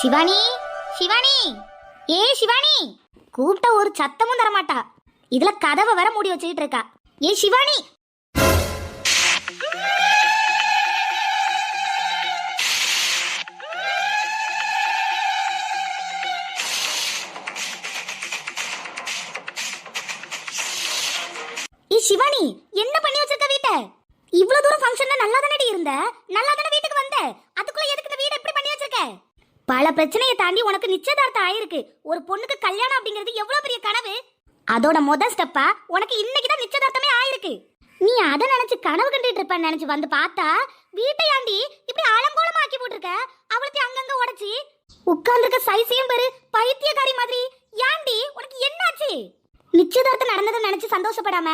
சிவானி சிவானி. ஏ சிவானி. கூப்பிட்ட ஒரு சத்தமும் தரமாட்டா. இதுல கதவை வர மூடி வச்சுக்கிட்டு இருக்கா. ஏ சிவானி. ஏ சிவானி என்ன பண்ணி வச்சிருக்க வீட்டை? இவ்வளவு தூரம் ஃபங்க்ஷன்ல நல்லா தானடி இருந்த? நல்லா தானே வீட்டுக்கு வந்த? அதுக்குள்ள எதுக்கு இந்த வீடு எப்படி பண்ணி வச்சிருக்க? பல பிரச்சனையை தாண்டி உனக்கு நிச்சயதார்த்தம் ஆயிருக்கு. ஒரு பொண்ணுக்கு கல்யாணம் அப்படிங்கிறது எவ்வளவு பெரிய கனவு? அதோட முத ஸ்டெப்பா உனக்கு இன்னைக்கு தான் நிச்சயதார்த்தமே ஆயிருக்கு. நீ அதை நினைச்சு கனவு கண்டுட்டு இருப்ப நினைச்சு வந்து பார்த்தா வீட்டையாண்டி இப்படி ஆலங்கோலமா ஆக்கி போட்டிருக்க. அவளுக்கு அங்கங்க உடைச்சி. உட்கார்ந்துருக்க சைஸையும் பெரு பைத்தியக்காரி மாதிரி. ஏண்டி உனக்கு என்னாச்சு? நிச்சயதார்த்தம் நடந்ததை நினைச்சு சந்தோஷப்படாம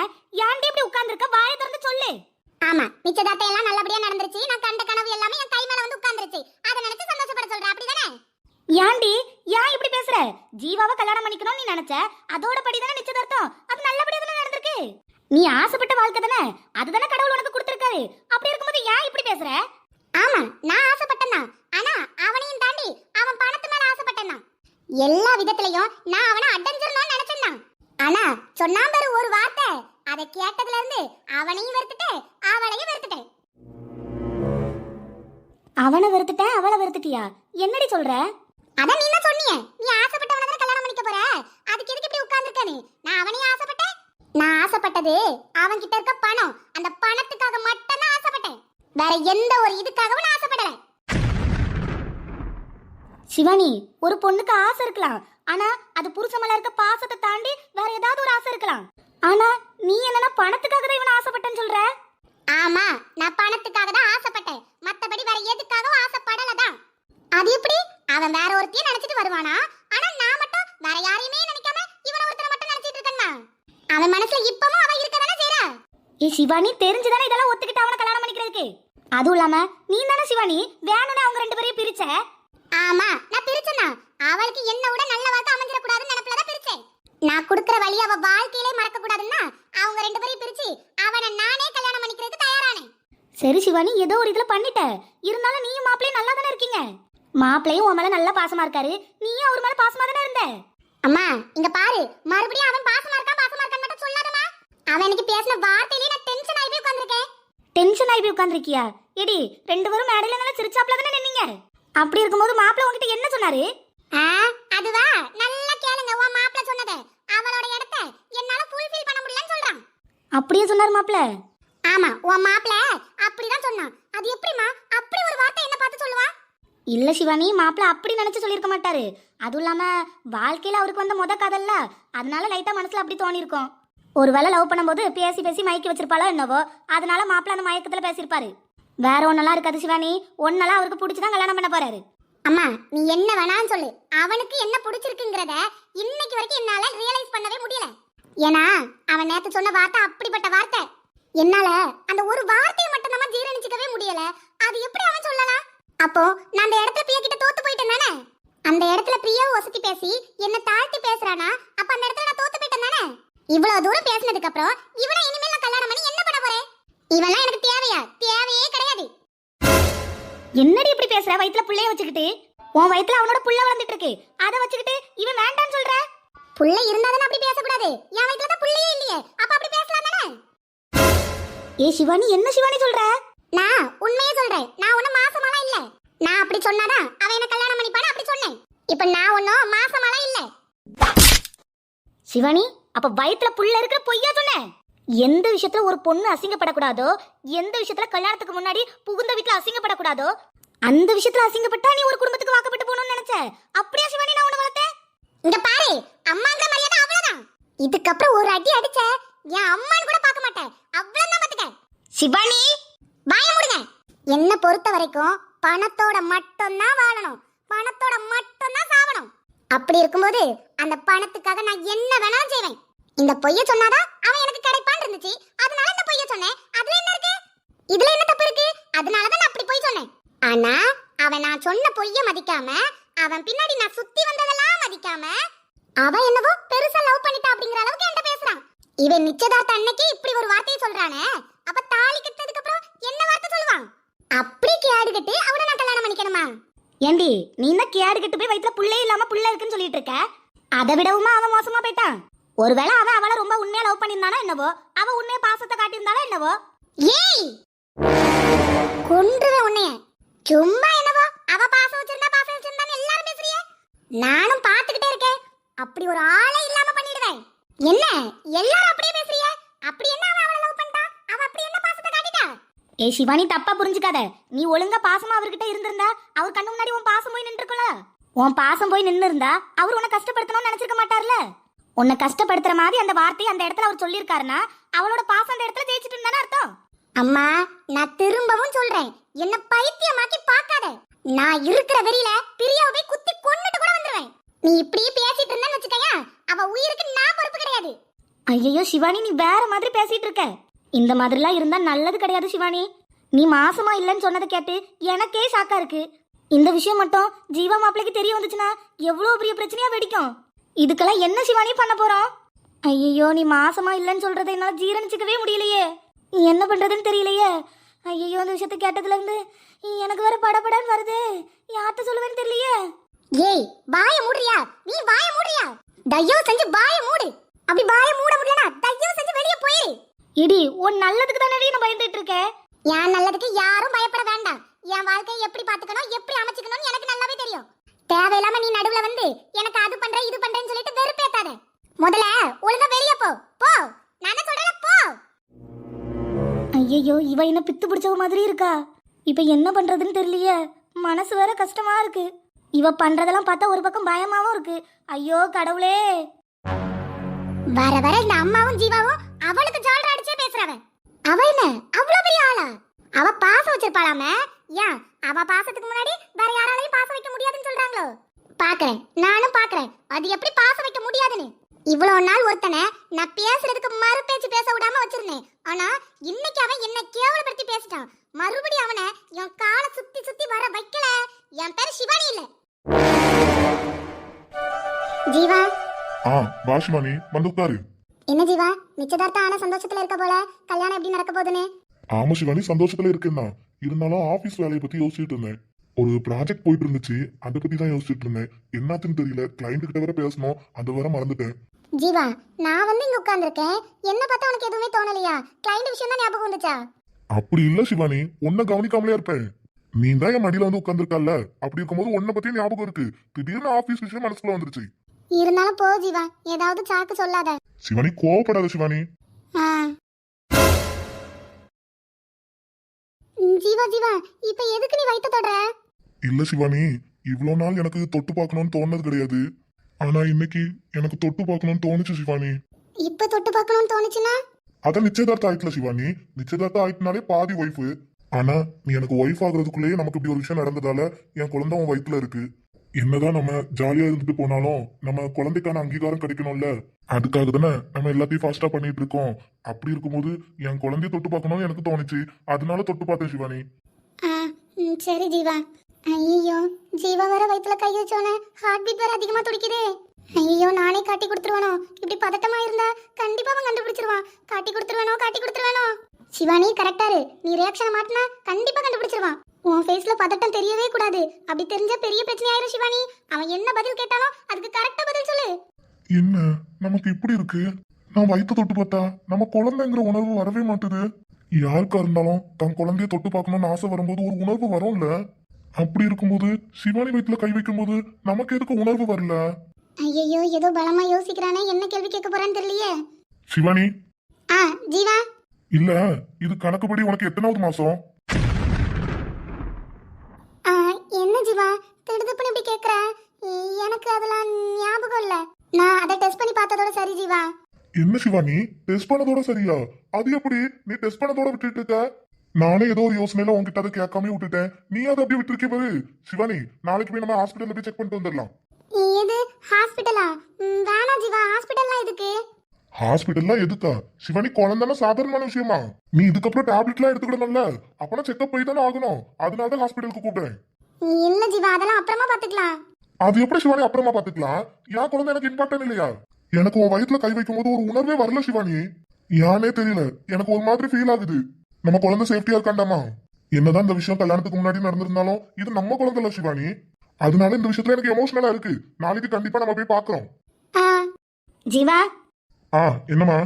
ஏண்டி இப்படி உட்கார்ந்துருக்க? வாயை திறந்து சொல்லு. ஆமா நிச்சயதார்த்தம் எல்லாம் நல்லபடியா நடந்துருச்சு. நான் கண்ட கனவு எல்லாமே என் கை மேல வந்து உட்கார்ந்துருச்சு. அதை நினைச்சு சொல்றேன் அப்படிதானே? யாண்டி ஏன் இப்படி பேசுற? ஜீவாவை கல்யாணம் பண்ணிக்கணும் நீ நினைச்ச? அதோட படி தானே நிச்சயதார்த்தம்? அது நல்லபடியா தானே நடந்திருக்கு? நீ ஆசைப்பட்ட வாழ்க்கை தானே? அதுதானே கடவுள் உனக்கு கொடுத்திருக்காரு. அப்படி இருக்கும்போது ஏன் இப்படி பேசுற? ஆமா நான் ஆசைப்பட்டேன் தான். ஆனா அவனையும் தாண்டி அவன் பணத்து மேல ஆசைப்பட்டேன் தான். எல்லா விதத்திலையும் நான் அவனை அடைஞ்சிடணும்னு நினைச்சேன் தான். ஆனா சொன்னான் பாரு ஒரு வார்த்தை. அதை கேட்டதுல இருந்து அவனையும் வெறுத்துட்டேன் அவளையும் வெறுத்துட்டேன். அவனை வெறுத்துட்டேன் அவளை வெறுத்துட்டியா? என்னடி சொல்ற? அதான் நீ தான் சொன்னியே. நீ ஆசைப்பட்டவனை தானே கல்யாணம் பண்ணிக்க போற? அதுக்கு எதுக்கு இப்படி நீ? நான் அவனையும் ஆசைப்பட்டேன். நான் ஆசைப்பட்டது அவன் கிட்ட இருக்க பணம். அந்த பணத்துக்காக மட்டும் தான் ஆசைப்பட்டேன். வேற எந்த ஒரு இதுக்காகவும் நான் ஆசைப்படல. சிவானி ஒரு பொண்ணுக்கு ஆசை இருக்கலாம். ஆனா அது புருஷன் மேல இருக்க பாசத்தை தாண்டி வேற ஏதாவது ஒரு ஆசை இருக்கலாம். ஆனா நீ என்னன்னா பணத்துக்காக தான் இவனை ஆசைப்பட்டேன்னு சொல்ற? ஆமா நான் பணத்துக்காக தான் ஆசைப்பட்டேன். மத்தபடி வேற எதுக்காகவும் ஆசைப்படல தான் அது எப்படி? அவன் வேற ஒருத்தையும் நினைச்சிட்டு வருவானா? ஆனா நான் மட்டும் வேற யாரையுமே நினைக்காம இவன ஒருத்தனை மட்டும் நினைச்சிட்டு இருக்கேன்னா அவன் மனசுல இப்பவும் அவன் இருக்கதானே செய்யறா ஏ சிவானி தெரிஞ்சுதானே இதெல்லாம் ஒத்துக்கிட்டு அவனை கல்யாணம் பண்ணிக்கிறதுக்கு? அதுவும் இல்லாம நீ தானே சிவானி வேணும்னு அவங்க ரெண்டு பேரையும் பிரிச்ச? ஆமா நான் பிரிச்சேன்னா அவளுக்கு என்ன விட நல்ல வார்த்தை அமைஞ்சிடக்கூடாதுன்னு நினைப்புல தான் பிரிச்சேன். நான் கொடுக்குற வழி அவ வாழ்க்கையிலே மறக்க கூடாதுன்னா அவங்க ரெண்டு பேரையும் பிரிச்சு அவனை நானே கல்யாணம் பண்ணிக்கிறதுக்கு தயாரானேன் சரி சிவானி ஏதோ ஒரு இதுல பண்ணிட்ட. இருந்தாலும் நீயும் மாப்பிளையும் நல்லா தானே இருக்கீங்க? மாப்பிளையும் உன் மேல நல்லா பாசமா இருக்காரு. நீயும் அவர் மேல பாசமா தானே இருந்த? அம்மா இங்க பாரு. மறுபடியும் அவன் பாசமா இருக்கான் பாசமா இருக்கான்னு மட்டும் சொல்லாதம்மா. அவன் எனக்கு பேசின வார்த்தையிலே நான் டென்ஷன் ஆகி போய் உட்கார்ந்திருக்கேன். டென்ஷன் ஆகி போய் உட்காந்துருக்கியா எடி ரெண்டு பேரும் மேடையில நல்லா சிரிச்சாப்ல தானே நின்னீங்க? அப்படி இருக்கும்போது மாப்பிளை உன்கிட்ட என்ன சொன்னாரு? ஆ, அதுவா? நல்லா கேளுங்க உன் மாப்பிள்ள சொன்னதை அவளோட இடத்த என்னால ஃபுல்ஃபில் பண்ண முடியலன்னு சொல்றான் அப்படியே சொன்னார் மாப்பிளை ஆமா உன் மாப்பிள்ள அப்படிதான் சொன்னான். அது எப்படிமா அப்படி ஒரு வார்த்தை என்ன பார்த்து சொல்லுவா? இல்ல சிவானி மாப்பிளை அப்படி நினைச்சு சொல்லியிருக்க மாட்டாரு. அதுவும் இல்லாம வாழ்க்கையில அவருக்கு வந்த முத காதல்ல அதனால லைட்டா மனசுல அப்படி தோணி இருக்கும் ஒருவேளை லவ் பண்ணும்போது பேசி பேசி மயக்கி வச்சிருப்பாளோ என்னவோ அதனால மாப்பிளை அந்த மயக்கத்துல பேசியிருப்பாரு. வேற ஒன்னெல்லாம் இருக்காது சிவானி. ஒன்னெல்லாம் அவருக்கு பிடிச்சுதான் கல்யாணம் பண்ண போறாரு. அம்மா நீ என்ன வேணாலும் சொல்லு. அவனுக்கு என்ன பிடிச்சிருக்குங்கிறத இன்னைக்கு வரைக்கும் என்னால ரியலைஸ் பண்ணவே முடியல. ஏன்னா அவன் நேத்து சொன்ன வார்த்தை அப்படிப்பட்ட வார்த்தை. என்னால அந்த ஒரு வார்த்தையை மட்டும் நம்ம ஜீரணிச்சுக்கவே முடியல. அது எப்படி அவன் சொல்லலாம்? அப்போ நான் அந்த இடத்துல பிரியா கிட்ட தோத்து போயிட்டேன் தானே? அந்த இடத்துல பிரியாவை ஒசத்தி பேசி என்ன தாழ்த்தி பேசுறானா? அப்ப அந்த இடத்துல நான் தோத்து போயிட்டேன் தானே? இவ்வளவு தூரம் பேசினதுக்கு அப்புறம் இவனை இனிமேல் நான் கல்யாணம் பண்ணி என்ன பண்ண போறேன்? இவெல்லாம் எனக்கு தேவையா? தேவையே கிடையாது. என்னடி இப்படி பேசுற? வயித்துல புள்ளைய வச்சுக்கிட்டு. உன் வயித்துல அவனோட புள்ள வளர்ந்துட்டு இருக்கு. அதை வச்சுக்கிட்டு இவன் வேண்டாம்னு சொல்ற? புள்ள இருந்தாதானே அப்படி பேசக்கூடாது? என் வயித்துல தான் புள்ளையே இல்லையே. அப்ப அப்படி பேசலாம் தானே? ஏ சிவானி என்ன சிவானி சொல்ற? நான் உண்மையே சொல்றேன். நான் ஒண்ணும் மாசமாலாம் இல்ல. நான் அப்படி சொன்னாதான் அவன் என்ன கல்யாணம் பண்ணிப்பான்னு அப்படி சொன்னேன். இப்ப நான் ஒன்னும் மாசமாலாம் இல்ல. சிவானி அப்ப வயித்துல புள்ள இருக்கிற பொய்யா சொன்ன? எந்த விஷயத்துல ஒரு பொண்ணு அசிங்கப்படக்கூடாதோ எந்த விஷயத்துல கல்யாணத்துக்கு முன்னாடி புகுந்த வீட்டுல அசிங்கப்படக்கூடாதோ அந்த விஷயத்துல அசிங்கப்பட்டா நீ ஒரு குடும்பத்துக்கு வாக்கப்பட்டு போகணும்னு நினைச்ச? அப்படியா சிவானி நான் உன்னை வளர்த்தேன்? இங்க பாரு அம்மாங்கிற மரியாதை அவ்வளவுதான். இதுக்கப்புறம் ஒரு அடி அடிச்ச என் அம்மான்னு கூட பார்க்க மாட்டேன். அவ்வளவுதான் பாத்துக்க சிவானி வாய மூடுங்க. என்ன பொறுத்த வரைக்கும் பணத்தோட மட்டும்தான் வாழணும். பணத்தோட மட்டும்தான் சாவணும். அப்படி இருக்கும்போது அந்த பணத்துக்காக நான் என்ன வேணாலும் செய்வேன். இந்த பொய்ய சொன்னாதான் அவன் எனக்கு கிடைப்பான் இருந்துச்சு. அதனால இந்த பொய்ய சொன்னேன். அதுல என்ன இருக்கு? இதுல என்ன தப்பு இருக்கு? அதனாலதான் நான் அப்படி பொய் சொன்னேன். ஆனா அவன் நான் சொன்ன பொய்ய மதிக்காம அவன் பின்னாடி நான் சுத்தி வந்ததெல்லாம் பாதிக்காம? அவ என்னவோ பெருசா லவ் பண்ணிட்டா அப்படிங்கிற அளவுக்கு என்கிட்ட பேசுறான். இவன் நிச்சயதார்த்த அன்னைக்கு இப்படி ஒரு வார்த்தையை சொல்றானே. அப்ப தாலி கட்டதுக்கு அப்புறம் என்ன வார்த்தை சொல்லுவான்? அப்படி கேடு கட்டி அவனை நான் கல்யாணம் பண்ணிக்கணுமா? ஏண்டி நீ தான் கேடு கெட்டு போய் வயித்துல புள்ளே இல்லாம புள்ள இருக்குன்னு சொல்லிட்டு இருக்க? அதை விடவுமா அவன் மோசமா போயிட்டான்? ஒருவேளை அவன் அவளை ரொம்ப உண்மையா லவ் பண்ணியிருந்தானா என்னவோ? அவ உண்மையா பாசத்தை காட்டியிருந்தாலும் என்னவோ? ஏய்! கொன்றுவேன் உன்னைய. சும்மா என்னவோ? அவ பாசம் வச்சிருந்தா பாசம் வச்சிருந்தான்னு எல்லாரும் பேசுறியே. நானும் பார்த்துக்கிட்டே இருக்கேன். அப்படி ஒரு ஆளே இல்லாம பண்ணிடுவேன். என்ன? எல்லாரும் அப்படியே பேசுறியே அப்படி என்ன அவன் அவளை லவ் பண்ணிட்டா? அவ அப்படி என்ன பாசத்தை காட்டிட்டா? ஏ சிவானி தப்பா புரிஞ்சுக்காத. நீ ஒழுங்கா பாசமா அவர்கிட்ட இருந்திருந்தா அவர் கண்ணு முன்னாடி உன் பாசம் போய் நின்றுக்கல உன் பாசம் போய் நின்னு இருந்தா அவர் உன்னை கஷ்டப்படுத்தணும்னு நினைச்சிருக்க மாட்டார்ல? உன்னை கஷ்டப்படுத்துற மாதிரி அந்த வார்த்தையை அந்த இடத்துல அவர் சொல்லியிருக்காருன்னா அவளோட பாசம் அந்த இடத்துல ஜெயிச்சிட்டு இருந்தானே அர்த்தம்? அம்மா நான் திரும்பவும் சொல்றேன். என்ன பைத்தியமாக்கி பார்க்காத. நான் இருக்கிற வெறியில பிரியாவை குத்தி கொன்னுட்டு கூட வந்துருவேன். நீ இப்படியே பேசிட்டு இருந்தேன்னு வச்சுக்கயா அவ உயிருக்கு நான் பொறுப்பு கிடையாது. ஐயோ சிவானி நீ வேற மாதிரி பேசிட்டு இருக்க. இந்த மாதிரிலாம் இருந்தா நல்லது கிடையாது சிவானி. நீ மாசமா இல்லைன்னு சொன்னதை கேட்டு எனக்கே ஷாக்கா இருக்கு. இந்த விஷயம் மட்டும் ஜீவா மாப்பிளைக்கு தெரிய வந்துச்சுன்னா எவ்வளவு பெரிய பிரச்சனையா வெடிக்கும். இதுக்கெல்லாம் என்ன சிவானி பண்ண போறோம்? ஐயோ நீ மாசமா இல்லைன்னு சொல்றதை என்னால ஜீரணிச்சுக்கவே முடியலையே. நீ என்ன பண்றதுன்னு தெரியலையே. ஐயோ இந்த விஷயத்தை கேட்டதுல இருந்து எனக்கு வேற படபடன்னு வருது. யார்கிட்ட சொல்லுவேன்னு தெரியலையே. ஏய் வாய மூடுறியா? நீ வாய மூடுறியா? தயவு செஞ்சு வாய மூடு. அப்படி வாய மூட முடியலனா தயவு செஞ்சு வெளிய போயிரு. இடி உன் நல்லதுக்கு தானே நான் பயந்துட்டு இருக்கேன். என் நல்லதுக்கு யாரும் பயப்பட வேண்டாம். என் வாழ்க்கையை எப்படி பாத்துக்கணும் எப்படி அமைச்சுக்கணும்னு எனக்கு நல்லாவே தெரியும். தேவையில்லாம நீ நடுவுல வந்து எனக்கு அது பண்ற இது பண்றேன்னு சொல்லிட்டு வெறுப்பேத்தாத. முதல்ல ஒழுங்கா வெளிய போ. போ. நான் சொல்றேன் போ. ஐயையோ இவ என்ன பித்து பிடிச்சவ மாதிரி இருக்கா? இப்ப என்ன பண்றதுன்னு தெரியலையே. மனசு வேற கஷ்டமா இருக்கு. இவ பண்றதெல்லாம் பார்த்தா ஒரு பக்கம் பயமாவும் இருக்கு. ஐயோ கடவுளே. வர வர இந்த அம்மாவும் ஜீவாவும் அவளுக்கு ஜால்ரா அடிச்சே பேசுறவன். அவ என்ன? அவ்வளவு பெரிய ஆளா? அவ பாசம் வச்சிருப்பாளாமே? ஏன்? அவ பாசத்துக்கு முன்னாடி வேற யாராலையும் பாசம் வைக்க முடியாதுன்னு சொல்றாங்களோ? பாக்குறேன். நானும் பாக்குறேன். அது எப்படி பாசம் வைக்க முடியாதுன்னு. இவ்வளவு நாள் ஒருத்தனை நான் பேசுறதுக்கு மறு பேச்சு பேச விடாம வச்சிருந்தேன். ஆனா இன்னைக்கு அவன் என்ன கேவலப்படுத்தி பேசிட்டான். மறுபடியும் அவனை என் காலை சுத்தி சுத்தி வர வைக்கல. என் பேரு சிவானி இல்ல. ஜீவா? ஆ வாஷ்மணி வந்து உட்காரு. என்ன ஜீவா? நிச்சயதார்த்தம் ஆன சந்தோஷத்துல இருக்க போல. கல்யாணம் எப்படி நடக்க போகுதுன்னு? ஆமா சிவானி சந்தோஷத்துல இருக்கேன் இருந்தாலும் ஆபீஸ் வேலையை பத்தி யோசிச்சுட்டு இருந்தேன். ஒரு ப்ராஜெக்ட் போயிட்டு இருந்துச்சு அதை பத்தி தான் யோசிச்சுட்டு இருந்தேன். என்னத்துன்னு தெரியல. கிளைண்ட் கிட்ட வேற பேசணும். அது வேற மறந்துட்டேன். ஜீவா நான் வந்து இங்க உட்கார்ந்திருக்கேன். என்ன பார்த்தா உனக்கு எதுவுமே தோணலையா? கிளைண்ட் விஷயம் தான் ஞாபகம் வந்துச்சா? அப்படி இல்ல சிவானி. உன்னை கவனிக்காமலே இருப்பேன். நீ தான் என் மடியில வந்து உட்காந்துருக்கல்ல அப்படி இருக்கும்போது உன்னை பத்தி ஞாபகம் இருக்கு. திடீர்னு ஆபீஸ் விஷயம் மனசுக்குள்ள வந்துருச்சு. இருந்தாலும் போ ஜீவா. ஏதாவது சாக்கு சொல்லாத. சிவானி கோவப்படாத சிவானி. ஜீவா ஜீவா. இப்ப எதுக்கு நீ வயித்த தொடர? இல்ல சிவானி இவ்வளவு நாள் எனக்கு தொட்டு பார்க்கணும்னு தோணுனது கிடையாது. ஆனா இன்னைக்கு எனக்கு தொட்டு பார்க்கணும்னு தோணுச்சு சிவானி. இப்ப தொட்டு பார்க்கணும்னு தோணுச்சுன்னா? அதான் நிச்சயதார்த்தம் ஆயிட்டுல சிவானி. நிச்சயதார்த்தம் ஆயிட்டுனாலே பாதி ஒய்ஃபு ஆனா நீ எனக்கு ஒய்ஃப் ஆகுறதுக்குள்ளேயே நமக்கு இப்படி ஒரு விஷயம் நடந்ததால என் குழந்தை உன் வயித்துல இருக்கு. என்னதான் நம்ம ஜாலியா இருந்துட்டு போனாலும் நம்ம குழந்தைக்கான அங்கீகாரம் கிடைக்கணும்ல. அதுக்காக தானே நம்ம எல்லாத்தையும் ஃபாஸ்டா பண்ணிட்டு இருக்கோம். அப்படி இருக்கும்போது என் குழந்தைய தொட்டு பார்க்கணும்னு எனக்கு தோணுச்சு. அதனால தொட்டு பார்த்தேன் சிவானி. சரி ஜீவா ஐயோ ஜீவா வேற வயிற்றுல கை வச்சோனே ஹார்ட் பீட் வேற அதிகமா துடிக்குதே. ஐயோ நானே காட்டி கொடுத்துருவானோ? இப்படி பதட்டமா இருந்தா கண்டிப்பா அவன் கண்டுபிடிச்சிருவான். காட்டி கொடுத்துருவானோ காட்டி கொடுத்துருவானோ? சிவானி கரெக்டா இரு. நீ ரியாக்ஷன் மாட்டினா கண்டிப்பா கண்டுபிடிச்சிருவான். உன் ஃபேஸ்ல பதட்டம் தெரியவே கூடாது. அப்படி தெரிஞ்சா பெரிய பிரச்சனை ஆயிரும் சிவானி அவன் என்ன பதில் கேட்டாலும் அதுக்கு கரெக்டா பதில் சொல்லு. என்ன? நமக்கு இப்படி இருக்கு? நான் வயிற்று தொட்டு பார்த்தா நம்ம குழந்தைங்கிற உணர்வு வரவே மாட்டுது. யாருக்கா இருந்தாலும் தன் குழந்தைய தொட்டு பார்க்கணும்னு ஆசை வரும்போது ஒரு உணர்வு வரும்ல? அப்படி இருக்கும்போது சிவானி வயிற்றுல கை வைக்கும்போது நமக்கு எதுக்கு உணர்வு வரல? ஐயோ ஏதோ பலமா யோசிக்கிறானே என்ன கேள்வி கேட்க போறான்னு தெரியலையே. சிவானி? ஆ ஜீவா? இல்ல இது கணக்குப்படி உனக்கு எத்தனாவது மாசம்? ஆ, என்ன ஜீவா? திடுதுப்புன்னு இப்படி கேக்குற? எனக்கு அதெல்லாம் ஞாபகம் இல்ல. நான் அதை டெஸ்ட் பண்ணி பார்த்ததோட சரி ஜீவா. என்ன சிவானி? டெஸ்ட் பண்ணதோட சரியா? அது எப்படி? நீ டெஸ்ட் பண்ணதோட விட்டுட்டு இருக்க? நானே ஏதோ ஒரு யோசனையில உன்கிட்ட அதை கேட்காம விட்டுட்டேன். நீ அதை அப்படியே விட்டுருக்கே பாரு. சிவானி நாளைக்கு போய் நம்ம ஹாஸ்பிட்டல்ல போய் செக் பண்ணிட்டு வந்துடலாம். இது ஹாஸ்பிட்டலா ம், வேணாம் ஜீவா. ஹாஸ்பிட்டல்லாம் எதுக்கு? ஹாஸ்பிட்டல்லாம் எதுக்கா? சிவானி குழந்தைன்னா சாதாரணமான விஷயமா? நீ இதுக்கப்புறம் டேப்லெட்லாம் எடுத்துக்கிடணும்ல. அப்பனா செக்அப் போய் தானே ஆகணும். அதனால தான் ஹாஸ்பிட்டலுக்கு கூப்பிடுறேன். இல்ல ஜீவா. அதெல்லாம் அப்புறமா பாத்துக்கலாம் அது எப்படி சிவானி அப்புறமா பாத்துக்கலாம் என் குழந்தை எனக்கு இம்பார்ட்டன் இல்லையா? எனக்கு உன் வயித்துல கை வைக்கும் போது ஒரு உணர்வே வரல சிவானி. யானே தெரியல. எனக்கு ஒரு மாதிரி ஃபீல் ஆகுது. நம்ம குழந்தை சேஃப்டியா இருக்காண்டாமா? என்னதான் இந்த விஷயம் கல்யாணத்துக்கு முன்னாடி நடந்திருந்தாலும் இது நம்ம குழந்தை இல்ல சிவானி. அதனால இந்த விஷயத்துல எனக்கு எமோஷனலா இருக்கு. நாளைக்கு கண்டிப்பா நம்ம போய் பாக்குறோம் ஆ ஜீவா? ஆ என்னம்மா?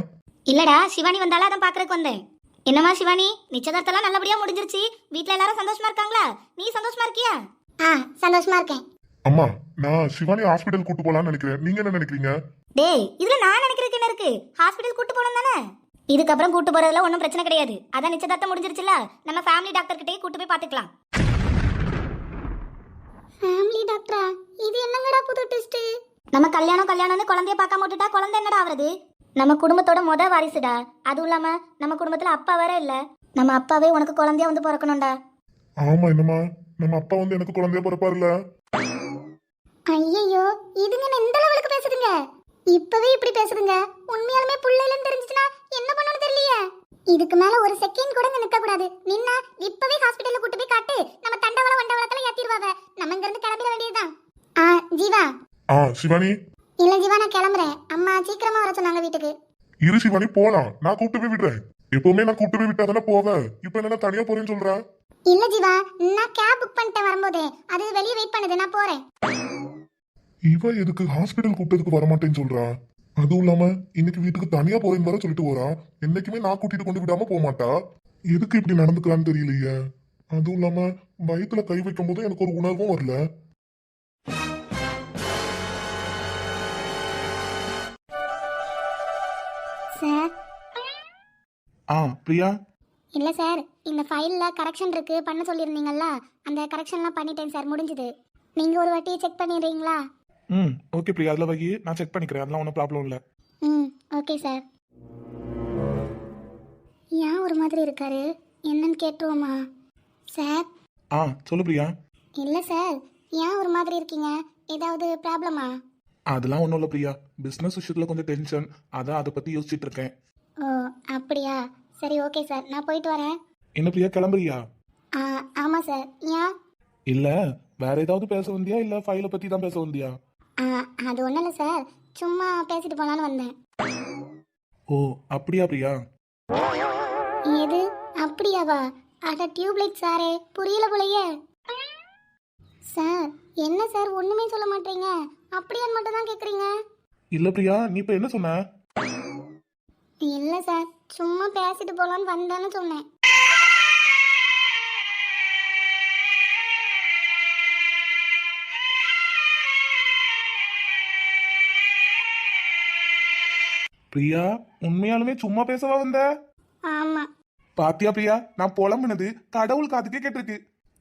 இல்லடா சிவானி வந்தாலும் அதான் பாக்குறதுக்கு வந்தேன். என்னம்மா சிவானி நிச்சயதார்த்தம்லாம் நல்லபடியா முடிஞ்சிருச்சு. வீட்ல எல்லாரும் சந்தோஷமா இருக்காங்களா? நீ சந்தோஷமா இருக்கியா? ஆ சந்தோஷமா இருக்கேன். அம்மா நான் சிவானி ஹாஸ்பிட்டல் கூட்டு போலாம்னு நினைக்கிறேன். நீங்க என்ன நினைக்கிறீங்க? டேய் இதுல நான் நினைக்கிறதுக்கு என்ன இருக்கு? ஹாஸ்பிடல் கூட்டு போனோம் தானே இதுக்கப்புறம் கூட்டு போறதுல ஒன்றும் பிரச்சனை கிடையாது. அதான் நிச்சயதார்த்தம் முடிஞ்சிருச்சுல. நம்ம ஃபேமிலி டாக்டர் கிட்டே கூட்டு போய் பாத்துக்கலாம் ஃபேமிலி டாக்டரா இது என்னங்கடா புது டெஸ்ட் நம்ம கல்யாணம் கல்யாணம்னு குழந்தைய பார்க்காம விட்டுட்டா குழந்தை என்னடா ஆவறது? நம்ம குடும்பத்தோட முத வாரிசுடா. அதுவும் இல்லாம நம்ம குடும்பத்துல அப்பா வேற இல்ல. நம்ம அப்பாவே உனக்கு குழந்தையா வந்து பிறக்கணும்டா. ஆமா என்னம்மா? நம்ம அப்பா வந்து எனக்கு குழந்தைய பிறப்பாருல? ஐயையோ இதுங்க என்ன இந்த லெவலுக்கு பேசுதுங்க? இப்பவே இப்படி பேசுதுங்க. உண்மையாலுமே புள்ளைலன்னு தெரிஞ்சுச்சுன்னா என்ன பண்ணணும் தெரியலையே? இதுக்கு மேல ஒரு செகண்ட் கூட நிக்க கூடாது நின்னா இப்பவே ஹாஸ்பிடல்ல கூட்டு போய் காட்டு. நம்ம தண்டவாளம் வண்டவாளத்துல ஏத்திடுவாவ. நம்ம இங்க இருந்து கிளம்பிட வேண்டியதுதான். ஆ ஜீவா. ஆ சிவானி. இல்ல ஜீவா நான் கிளம்புறேன். அம்மா சீக்கிரமா வர சொன்னாங்க வீட்டுக்கு. இரு சிவானி போலாம். நான் கூப்பிட்டு போய் விடுறேன். எப்பவுமே நான் கூப்பிட்டு போய் விட்டா தானே போவேன் இப்ப என்ன தனியா போறேன்னு சொல்ற? இல்ல ஜீவா. நான் கேப் புக் பண்ணிட்டேன் வரும்போது. அது வெளியே வெயிட் பண்ணுது. நான் போறேன். இவ எதுக்கு ஹாஸ்பிட்டல் கூப்பிட்டதுக்கு வரமாட்டேன்னு சொல்றா? அதுவும் இல்லாம இன்னைக்கு வீட்டுக்கு தனியா போறேன்னு வர சொல்லிட்டு போறா. என்னைக்குமே நான் கூட்டிட்டு கொண்டு விடாம போக மாட்டா. எதுக்கு இப்படி நடந்துக்கிறான்னு தெரியலையே. அதுவும் இல்லாம வயித்துல கை வைக்கும் போது எனக்கு ஒரு உணர்வும் வரல. சார். ஆ பிரியா? இல்ல சார் இந்த ஃபைல்ல கரெக்ஷன் இருக்கு பண்ண சொல்லியிருந்தீங்கல்ல அந்த கரெக்ஷன்லாம் பண்ணிட்டேன் சார் முடிஞ்சது. நீங்க ஒரு வாட்டி செக் பண்ணிடுறீங்களா? ம் ஓகே பிரியா அதில் வை நான் செக் பண்ணிக்கிறேன். அதெல்லாம் ஒன்றும் ப்ராப்ளம் இல்லை. ம் ஓகே சார் ஏன் ஒரு மாதிரி இருக்காரு? என்னன்னு கேட்டுருவோமா சார் ஆ சொல்லு பிரியா. இல்லை சார் ஏன் ஒரு மாதிரி இருக்கீங்க? ஏதாவது ப்ராப்ளமா அதெல்லாம் ஒன்றும் இல்லை பிரியா. பிஸ்னஸ் விஷயத்தில் கொஞ்சம் டென்ஷன் அதான் அதை பற்றி யோசிச்சுட்டு இருக்கேன். ஓ அப்படியா? சரி ஓகே சார் நான் போயிட்டு வரேன். என்ன பிரியா கிளம்புறியா? ஆ ஆமாம் சார் ஏன்? இல்லை வேற ஏதாவது பேச வந்தியா? இல்லை ஃபைலை பற்றி தான் பேச வந்தியா? அது ஒன்றும் இல்லை சார். சும்மா பேசிட்டு போலான்னு வந்தேன். ஓ அப்படியா பிரியா? எது? அப்படியாவா? அட டியூப்லைட் சாரே புரியல போலயே. சார் என்ன சார் ஒண்ணுமே சொல்ல மாட்டீங்க? அப்படியான்னு மட்டும் தான் கேக்குறீங்க. இல்லை பிரியா நீ இப்போ என்ன சொன்ன? இல்ல சார் சும்மா பேசிட்டு போலான்னு வந்தேன்னு சொன்னேன். பிரியா உண்மையாலுமே சும்மா பேசவா வந்த? ஆமா. பாத்தியா பிரியா நான் புலம்புனது கடவுள் காதுக்கே கேட்டிருக்கு.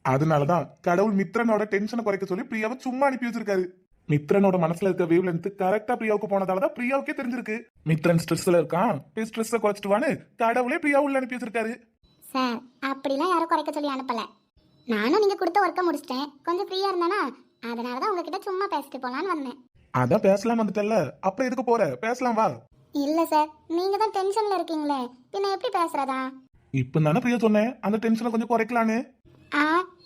அதனாலதான் கடவுள் மித்ரனோட டென்ஷனை குறைக்க சொல்லி பிரியாவை சும்மா அனுப்பி வச்சிருக்காரு. மித்ரனோட மனசுல இருக்க வேவ் லென்த் கரெக்டா பிரியாவுக்கு போனதாலதான் பிரியாவுக்கே தெரிஞ்சிருக்கு. மித்ரன் ஸ்ட்ரெஸ்ல இருக்கான் போய் ஸ்ட்ரெஸ்ஸை குறைச்சிட்டு வான்னு கடவுளே பிரியா உள்ள அனுப்பி வச்சிருக்காரு. சார் அப்படிலாம் யாரும் குறைக்க சொல்லி அனுப்பல. நானும் நீங்க கொடுத்த ஒர்க்கை முடிச்சிட்டேன். கொஞ்சம் ஃப்ரீயா இருந்தேனா? அதனால தான் உங்ககிட்ட சும்மா பேசிட்டு போலான்னு வந்தேன். அதான் பேசலாம் வந்துட்டல்ல அப்புறம் எதுக்கு போற? பேசலாம் வா. இல்ல சார் நீங்க தான் டென்ஷன்ல இருக்கீங்களே. பின்ன எப்படி பேசுறதா? இப்ப தானே பிரியா சொன்னேன். அந்த டென்ஷனை கொஞ்சம் குறைக்கலான்னு. ஆ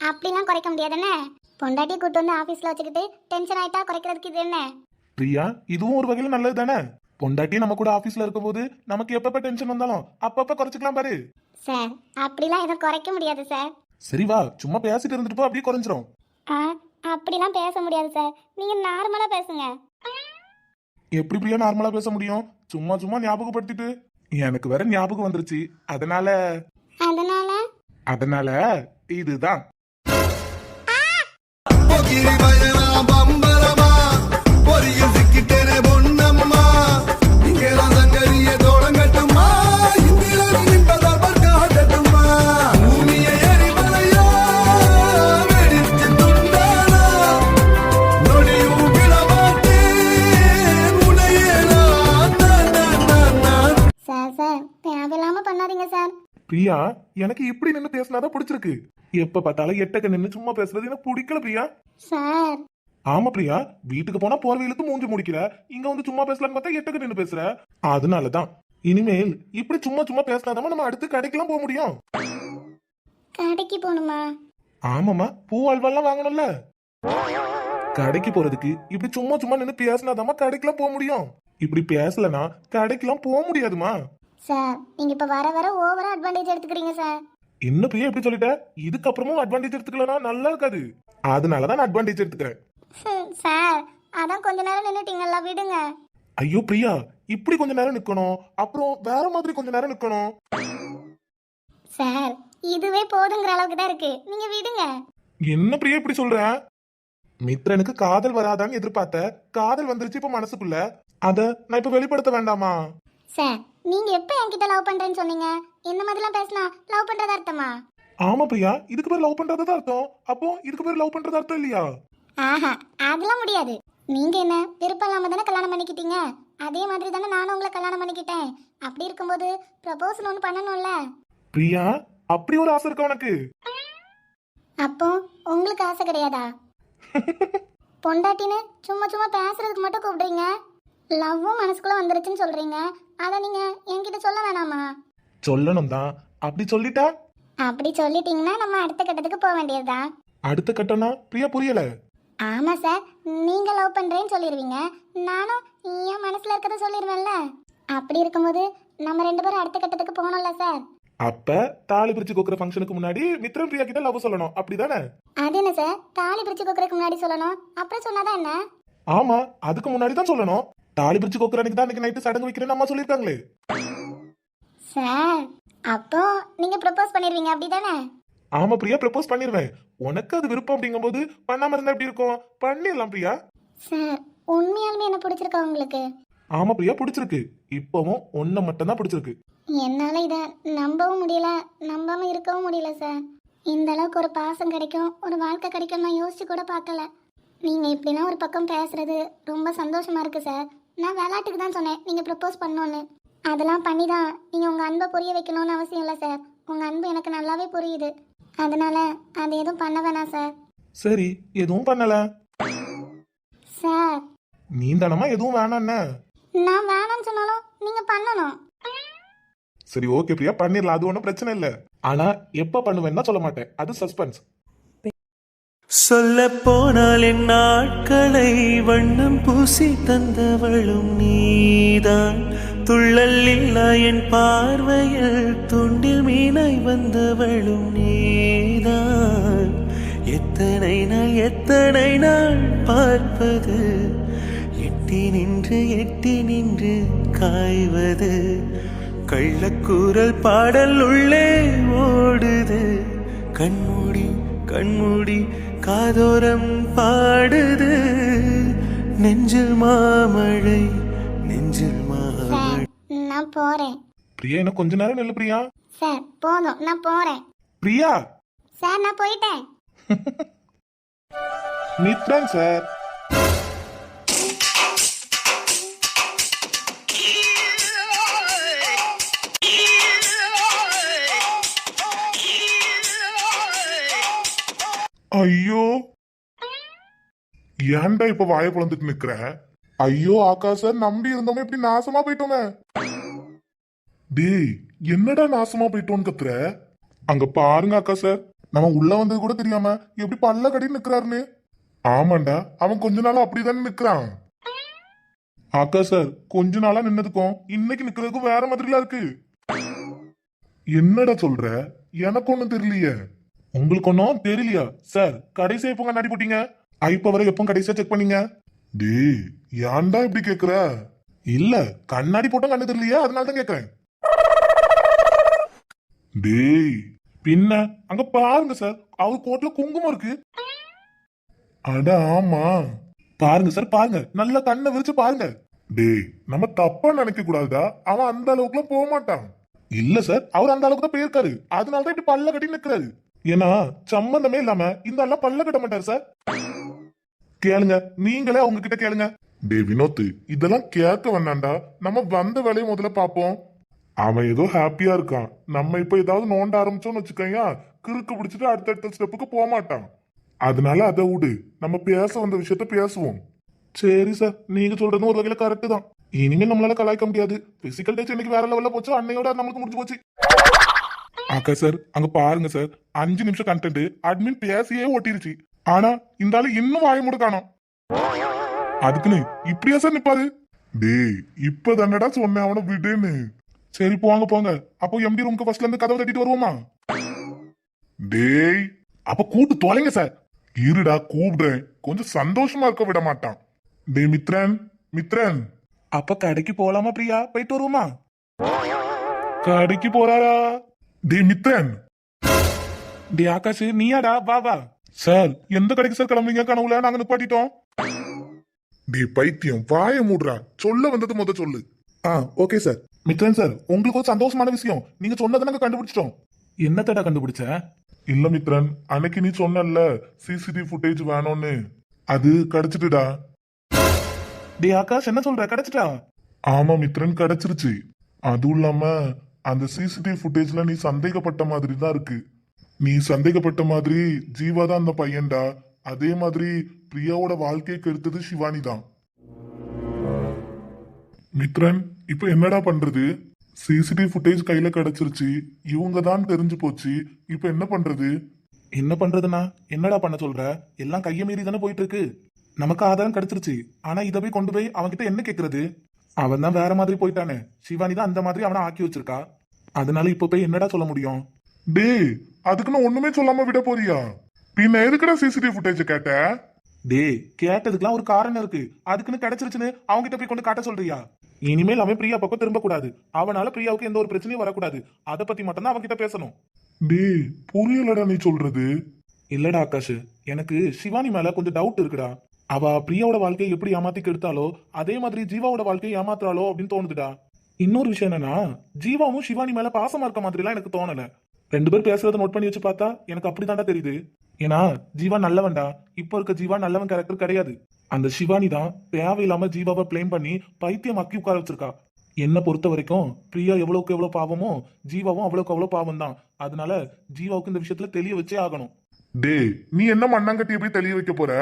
அப்படிலாம் குறைக்க முடியாதுன்னு பொண்டாட்டி கூட்டு வந்து ஆபீஸ்ல வச்சுக்கிட்டு டென்ஷன் ஆயிட்டா குறைக்கிறதுக்கு இது என்ன? பிரியா இதுவும் ஒரு வகையில நல்லது தானே? பொண்டாட்டி நம்ம கூட ஆபீஸ்ல இருக்கும்போது நமக்கு எப்பப்ப டென்ஷன் வந்தாலும் அப்பப்ப குறைச்சிக்கலாம் பாரு. சார் அப்படிலாம் எதுவும் குறைக்க முடியாது சார் சரி வா சும்மா பேசிட்டு இருந்துட்டு போ அப்படியே குறைஞ்சிரும். ஆ அப்படிலாம் பேச முடியாது சார் நீங்க நார்மலா பேசுங்க. எப்படி பிரியா நார்மலா பேச முடியும்? சும்மா சும்மா ஞாபகப்படுத்திட்டு. எனக்கு வேற ஞாபகம் வந்துருச்சு. அதனால. அதனால? அதனால இதுதான். பொறியில் பிரியா எனக்கு இப்படி நின்று பேசினாதான் பிடிச்சிருக்கு. எப்ப பார்த்தாலும் எட்டக்க நின்று சும்மா பேசுறது எனக்கு பிடிக்கல பிரியா. சார். ஆமா பிரியா வீட்டுக்கு போனா போர் வெயிலுக்கு மூஞ்சி முடிக்கிற. இங்க வந்து சும்மா பேசலாம்னு பார்த்தா எட்டக்க நின்று பேசுற. அதனாலதான் இனிமேல் இப்படி சும்மா சும்மா பேசினாதான் நம்ம அடுத்து கடைக்கெல்லாம் போக முடியும். கடைக்கு போகணுமா? ஆமாமா பூ அல்வாலாம் வாங்கணும்ல. கடைக்கு போறதுக்கு இப்படி சும்மா சும்மா நின்று பேசினாதாம்மா கடைக்கெல்லாம் போக முடியும். இப்படி பேசலனா கடைக்கெல்லாம் போக முடியாதுமா சார் நீங்க இப்ப வர வர ஓவரா அட்வான்டேஜ் எடுத்துக்கிறீங்க சார். என்ன பிரியா இப்படி சொல்லிட்ட? இதுக்கப்புறமும் அட்வான்டேஜ் எடுத்துக்கலனா நல்லா இருக்காது. அதனாலதான் நான் அட்வான்டேஜ் எடுத்துக்கிறேன். சார் அதான் கொஞ்ச நேரம் நின்னுட்டீங்கல்ல விடுங்க. ஐயோ பிரியா இப்படி கொஞ்ச நேரம் நிக்கணும். அப்புறம் வேற மாதிரி கொஞ்ச நேரம் நிக்கணும். சார் இதுவே போதுங்கிற அளவுக்கு தான் இருக்கு. நீங்க விடுங்க. என்ன பிரியா இப்படி சொல்ற? மித்ரனுக்கு காதல் வராதான்னு எதிர்பார்த்த. காதல் வந்துருச்சு இப்ப மனசுக்குள்ள. அத நான் இப்ப வெளிப்படுத்த வேண்டாமா? சார் நீங்க எப்ப என்கிட்ட லவ் பண்றேன்னு சொன்னீங்க? இந்த மாதிரிலாம் பேசினா லவ் பண்றதா அர்த்தமா? ஆமா பிரியா இதுக்கு பேர் லவ் பண்றது அர்த்தம். அப்போ இதுக்கு பேர் லவ் பண்றது அர்த்தம் இல்லையா? ஆஹா அதெல்லாம் முடியாது. நீங்க என்ன விருப்பம் இல்லாம தானே கல்யாணம் பண்ணிக்கிட்டீங்க? அதே மாதிரி தானே நானும் உங்களை கல்யாணம் பண்ணிக்கிட்டேன். அப்படி இருக்கும்போது ப்ரப்போசல் ஒன்று பண்ணணும்ல? பிரியா அப்படி ஒரு ஆசை இருக்கா உனக்கு? அப்போ உங்களுக்கு ஆசை கிடையாதா? பொண்டாட்டின்னு சும்மா சும்மா பேசுறதுக்கு மட்டும் கூப்பிடுறீங்க? லவ்வும் மனசுக்குள்ள வந்துருச்சுன்னு சொல்றீங்க. அதை நீங்க என்கிட்ட சொல்ல வேணாமா? சொல்லணும் தான் அப்படி சொல்லிட்டா? அப்படி சொல்லிட்டீங்கன்னா நம்ம அடுத்த கட்டத்துக்கு போக வேண்டியதுதான் அடுத்த கட்டம்னா பிரியா புரியல. ஆமா சார். நீங்க லவ் பண்றேன்னு சொல்லிடுவீங்க நானும் என் மனசுல இருக்கத சொல்லிடுவேன்ல அப்படி இருக்கும்போது நம்ம ரெண்டு பேரும் அடுத்த கட்டத்துக்கு போகணும்ல சார்? அப்ப தாலி பிரிச்சு கோக்குற ஃபங்க்ஷனுக்கு முன்னாடி மித்ரன் பிரியா கிட்ட லவ் சொல்லணும். அப்படிதானே? அது என்ன சார்? தாலி பிரிச்சு கொக்கறதுக்கு முன்னாடி சொல்லணும். அப்புறம் சொன்னாதான் என்ன? ஆமா. அதுக்கு முன்னாடி தான் சொல்லணும். தாலி பிரிச்சு கோக்குற அன்னைக்கு தான் அன்னைக்கு நைட்டு சடங்கு வைக்கிறேன்னு அம்மா சொல்லிருக்காங்களே சார் அப்போ நீங்க ப்ரப்போஸ் பண்ணிடுவீங்க அப்படிதானே? ஆமா பிரியா ப்ரப்போஸ் பண்ணிருவேன். உனக்கு அது விருப்பம் அப்படிங்கும்போது பண்ணாம இருந்தா எப்படி இருக்கும்? பண்ணிடலாம் பிரியா. சார் உண்மையாலுமே என்ன பிடிச்சிருக்கா உங்களுக்கு? ஆமா பிரியா பிடிச்சிருக்கு. இப்பவும் உன்னை மட்டும் தான் பிடிச்சிருக்கு. என்னால இத நம்பவும் முடியல. நம்பாம இருக்கவும் முடியல சார். இந்த அளவுக்கு ஒரு பாசம் கிடைக்கும் ஒரு வாழ்க்கை கிடைக்கும் நான் யோசிச்சு கூட பார்க்கல. நீங்க இப்படிலாம் ஒரு பக்கம் பேசுறது ரொம்ப சந்தோஷமா இருக்கு சார். நான் விளையாட்டுக்கு தான் சொன்னேன். நீங்க ப்ரப்போஸ் பண்ணோன்னு. அதெல்லாம் பண்ணி தான் நீங்க உங்க அன்பை புரிய வைக்கணும்னு அவசியம் இல்லை சார் உங்க அன்பு எனக்கு நல்லாவே புரியுது. அதனால அது எதுவும் பண்ண வேணாம் சார் சரி எதுவும் பண்ணல? சார் நீ தானமா எதுவும் வேணான்னு நான் வேணாம்னு சொன்னாலும் நீங்க பண்ணணும். சரி ஓகே பிரியா. பண்ணிடலாம். அது ஒன்றும் பிரச்சனை இல்லை. ஆனா எப்ப பண்ணுவேன்னா சொல்ல மாட்டேன். அது சஸ்பென்ஸ் சொல்ல போனால் என் நாட்களை வண்ணம் பூசி தந்தவளும் நீதான். துள்ளல் இல்லா என் பார்வையில் துண்டில் மீனாய் வந்தவளும் நீதான். எத்தனை நாள் எத்தனை நாள் பார்ப்பது? எட்டி நின்று எட்டி நின்று காய்வது. கள்ளக்கூறல் பாடல் உள்ளே ஓடுது. கண்மூடி கண்மூடி காதோரம் பாடுது. நெஞ்சில் மாமழை நெஞ்சில் மாமழை. நான் போறேன். பிரியா இன்னும் கொஞ்ச நேரம் நில்லு பிரியா. சார் போதும் நான் போறேன். பிரியா. சார் நான் போயிட்டேன். மித்ரன் சார். ஐயோ. ஏன்டா இப்ப வாய குழந்துட்டு நிக்கிற? ஐயோ ஆகாஷ சார் நம்பி இருந்தவங்க இப்படி நாசமா போயிட்டோமே. டேய் என்னடா நாசமா போயிட்டோன்னு கத்துற? அங்க பாருங்க அக்கா சார். நம்ம உள்ள வந்தது கூட தெரியாம எப்படி பல்ல கடி நிக்கிறாருன்னு. ஆமாண்டா அவன் கொஞ்ச நாளா அப்படிதானே நிக்கிறான். அக்கா சார் கொஞ்ச நாளா நின்னதுக்கும் இன்னைக்கு நிக்கிறதுக்கும் வேற மாதிரிலாம் இருக்கு. என்னடா சொல்ற? எனக்கு ஒண்ணும் தெரியலையே. உங்களுக்கு ஒன்றும் தெரியலையா. சார் கடைசியா எப்போ கண்ணாடி போட்டீங்க? ஐப்ப வரை எப்போ கடைசியா செக் பண்ணீங்க? டேய் ஏன்டா இப்படி கேக்குற? இல்ல கண்ணாடி போட்டோம் கண்ணு தெரியலையா அதனால தான் கேக்குறேன். டேய் பின்ன அங்க பாருங்க சார் அவர் கோட்ல குங்குமம் இருக்கு. அட ஆமா. பாருங்க சார் பாருங்க நல்லா கண்ணை விரிச்சு பாருங்க. டேய் நம்ம தப்பா நினைக்க கூடாதா அவன் அந்த அளவுக்குலாம் போக மாட்டான். இல்ல சார் அவர் அந்த அளவுக்கு தான் போயிருக்காரு அதனால தான் இப்படி பல்ல கட்டி நிக்கிறாரு. ஏன்னா சம்பந்தமே இல்லாம இந்த ஆள பல்ல கட்ட மாட்டாரு சார் கேளுங்க. நீங்களே அவங்க கிட்ட கேளுங்க. டே வினோத் இதெல்லாம் கேட்க வேண்டாம்டா நம்ம வந்த வேலையை முதல்ல பாப்போம் அவன் ஏதோ ஹாப்பியா இருக்கான். நம்ம இப்ப ஏதாவது நோண்ட ஆரம்பிச்சோம்னு வச்சுக்கோங்க கிறுக்கு பிடிச்சிட்டு அடுத்தடுத்த ஸ்டெப்புக்கு போக மாட்டான். அதனால அதை விடு. நம்ம பேச வந்த விஷயத்த பேசுவோம். சரி சார் நீங்க சொல்றதும் ஒரு வகையில கரெக்ட் தான். இனிமே நம்மளால கலாய்க்க முடியாது. பிசிக்கல் டச் இன்னைக்கு வேற லெவல்ல போச்சு அன்னையோட நம்மளுக்கு முடிஞ்சு போச்சு. அக்கா சார் அங்க பாருங்க சார் அஞ்சு நிமிஷம் கண்டென்ட் அட்மின் பேசியே ஓட்டிருச்சு. ஆனா இந்த ஆளு இன்னும் வாய மூட காணோம். அதுக்குன்னு இப்படியா சார் நிப்பாரு? டேய் இப்ப தானடா சொன்னேன் அவனை விடுன்னு. சரி போங்க போங்க. அப்போ எம்டி ரூமுக்கு ஃபர்ஸ்ட்ல இருந்து கதவை தட்டிட்டு வருவோமா? டேய் அப்ப கூட்டு தொலைங்க சார் இருடா கூப்பிடுறேன். கொஞ்சம் சந்தோஷமா இருக்க விட மாட்டான். டேய் மித்ரன் மித்ரன். அப்ப கடைக்கு போலாமா பிரியா? போயிட்டு வருவோமா? கடைக்கு போறாரா? டே மித்ரன். டே ஆகாஷ் நீயாடா? வா வா. சார் எந்த கடைக்கு சார் கிளம்புறீங்க? கனவுல நாங்க நிப்பாட்டிட்டோம் டே பைத்தியம் வாய மூடுறா. சொல்ல வந்தது முத சொல்லு. ஆ ஓகே சார். மித்ரன் சார் உங்களுக்கு ஒரு சந்தோஷமான விஷயம். நீங்க சொன்னதை நாங்க கண்டுபிடிச்சிட்டோம். என்னத்தடா கண்டுபிடிச்ச? இல்ல மித்ரன். அன்னைக்கு நீ சொன்னல்ல சிசிடிவி ஃபுட்டேஜ் வேணும்னு. அது கிடைச்சிட்டுடா. டே ஆகாஷ் என்ன சொல்ற? கிடைச்சிட்டா? ஆமா மித்ரன் கிடைச்சிருச்சு. அதுவும் இல்லாம அந்த சிசிடிவி ஃபுட்டேஜ்ல நீ சந்தேகப்பட்ட மாதிரி தான் இருக்கு. நீ சந்தேகப்பட்ட மாதிரி ஜீவா தான் அந்த பையன்டா. அதே மாதிரி பிரியாவோட வாழ்க்கையை கெடுத்தது சிவானி தான். மித்ரன் இப்போ என்னடா பண்றது? சிசிடிவி ஃபுட்டேஜ் கையில கிடைச்சிருச்சு. இவங்க தான் தெரிஞ்சு போச்சு. இப்போ என்ன பண்றது? என்ன பண்றதுனா என்னடா பண்ண சொல்ற? எல்லாம் கையை மீறி தானே போயிட்டு இருக்கு? நமக்கு ஆதாரம் கிடைச்சிருச்சு. ஆனா இதை போய் கொண்டு போய் அவன்கிட்ட என்ன கேக்குறது? அவன் தான் வேற மாதிரி போயிட்டானே. சிவானி தான் அந்த மாதிரி அவனை ஆக்கி வச்சிருக்கா. அதனால இப்ப போய் என்னடா சொல்ல முடியும்? டேய் அதுக்குன்னு ஒண்ணுமே சொல்லாம விட போறியா? பின்ன எதுக்குடா சிசிடிவி ஃபுட்டேஜ் கேட்ட? டேய் கேட்டதுக்கெல்லாம் ஒரு காரணம் இருக்கு. அதுக்குன்னு கிடைச்சிருச்சுன்னு அவங்க கிட்ட போய் கொண்டு காட்ட சொல்றியா? இனிமேல் அவன் பிரியா பக்கம் திரும்ப கூடாது அவனால பிரியாவுக்கு எந்த ஒரு பிரச்சனையும் வரக்கூடாது. அதை பத்தி மட்டும்தான் அவன் கிட்ட பேசணும். டேய் புரியலடா நீ சொல்றது. இல்லடா ஆகாஷ் எனக்கு சிவானி மேல கொஞ்சம் டவுட் இருக்குடா. அவ பிரியாவோட வாழ்க்கையை எப்படி ஏமாத்தி கெடுத்தாலோ அதே மாதிரி ஜீவாவோட வாழ்க்கையை ஏமாத்துறாளோ அப்படின்னு தோணுதுடா. இன்னொரு விஷயம் என்னன்னா ஜீவாவும் சிவானி மேல பாசமா இருக்க மாதிரிலாம் எனக்கு தோணல. ரெண்டு பேர் பேசுறத நோட் பண்ணி வச்சு பார்த்தா எனக்கு அப்படிதான்டா தெரியுது. ஏன்னா ஜீவா நல்லவன்டா. இப்போ இருக்க ஜீவா நல்லவன் கேரக்டர் கிடையாது. அந்த சிவானி தான் தேவையில்லாம ஜீவாவை பிளேம் பண்ணி பைத்தியம் அக்கி உட்கார வச்சிருக்கா. என்ன பொறுத்த வரைக்கும் பிரியா எவ்வளவுக்கு எவ்வளவு பாவமோ ஜீவாவும் அவ்வளவுக்கு அவ்வளவு பாவம் தான் அதனால ஜீவாவுக்கு இந்த விஷயத்துல தெளிய வச்சே ஆகணும். டேய் நீ என்ன மண்ணாங்கட்டி எப்படி தெளிய வைக்க போற?